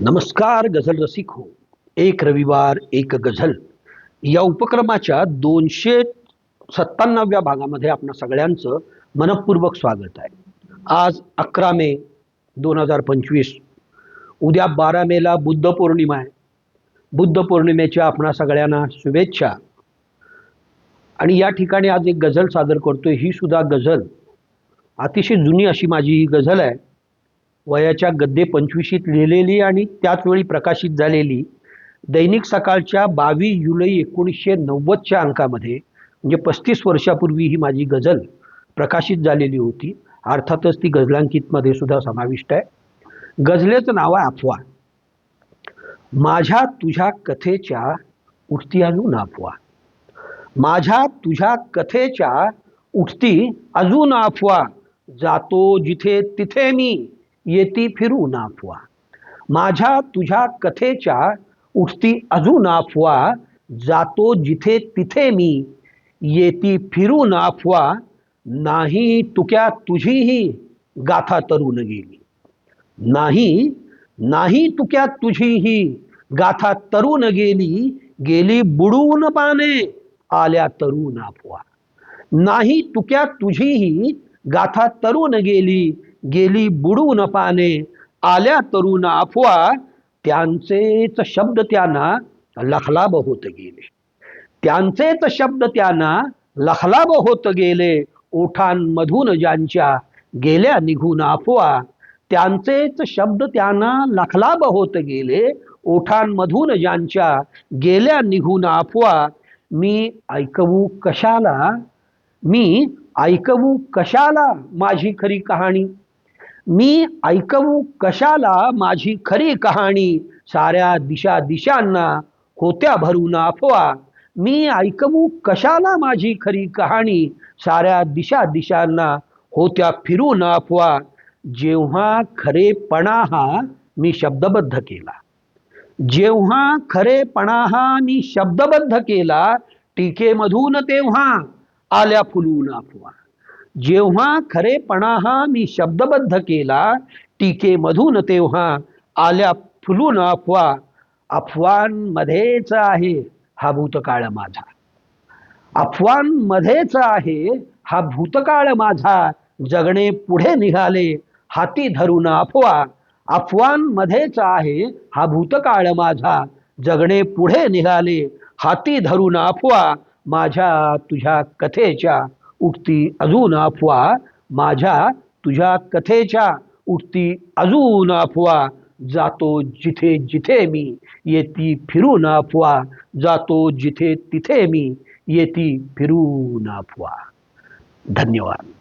नमस्कार गझल रसिक. हो एक रविवार एक गझल. या उपक्रमाच्या दोनशे सत्त्याण्णव्या भागामध्ये आपणा सगळ्यांचं मनपूर्वक स्वागत आहे. आज अकरा मे दोन हजार पंचवीस. उद्या बारा मेला बुद्ध पौर्णिमा आहे. बुद्ध पौर्णिमेच्या आपणा सगळ्यांना शुभेच्छा. आणि या ठिकाणी आज एक गझल सादर करतोय. ही सुद्धा गझल. अतिशय जुनी अशी माझी ही गझल आहे. वयाच्या गद्दे पंचवीशीत लिहिलेली आणि त्याच वेळी प्रकाशित झालेली दैनिक सकाळच्या बावीस जुलै एकोणीसशे नव्वदच्या अंकामध्ये म्हणजे पस्तीस वर्षापूर्वी ही माझी गझल प्रकाशित झालेली होती. अर्थातच ती गझलांकितमध्ये सुद्धा समाविष्ट आहे. गझलेचं नाव आहे अफवा. माझ्या तुझ्या कथेच्या उठती अजून अफवा. माझ्या तुझ्या कथेच्या उठती अजून अफवा. जातो जिथे तिथे मी. येती फिरू नाफवा. माझ्या तुझ्या कथेच्या उठती अजून अफवा जातो जिथे तिथे मी. येती फिरू नाफवा. नाही तुक्या तुझीही गाथा तरुण गेली. नाही नाही तुक्या तुझीही गाथा तरुण गेली. गेली बुडून पाने आल्या तरुण अफवा नाही तुक्या तुझीही गाथा तरुण गेली. गेली बुडून पाने आल्या तरुण अफवा त्यांचेच शब्द त्यांना लखलाब होत गेले. त्यांचेच शब्द त्यांना लखलाब होत गेले. ओठांमधून ज्यांच्या गेल्या निघून अफवा त्यांचेच शब्द त्यांना लखलाब होत गेले. ओठांमधून ज्यांच्या गेल्या निघून अफवा मी ऐकवू कशाला? मी ऐकवू कशाला माझी खरी कहाणी? मी ऐकवू कशाला माझी खरी कहाणी साऱ्या दिशा दिशांना होत्या भरून अफवा? मी ऐकवू कशाला माझी खरी कहाणी साऱ्या दिशा दिशांना होत्या फिरून अफवा? जेव्हा खरेपणा हा मी शब्दबद्ध केला. जेव्हा खरेपणा हा मी शब्दबद्ध केला टीकेमधून तेव्हा आल्या फुलून अफवा. जेव्हा खरेपणा हा मी शब्दबद्ध केला टीकेमधून तेव्हा आल्या फुलून अफवा. अफवांमध्येच आहे हा भूतकाळ माझा. अफवांमध्येच आहे हा भूतकाळ माझा. जगणे पुढे निघाले हाती धरून अफवा. अफवांमध्येच आहे हा भूतकाळ माझा. जगणे पुढे निघाले हाती धरून अफवा. माझ्या तुझ्या कथेच्या उठती अजून अफवा माझ्या तुझ्या कथेच्या उठती अजून अफवा जातो जिथे जिथे मी येती फिरून अफवा जातो जिथे तिथे मी येती फिरून अफवा. धन्यवाद.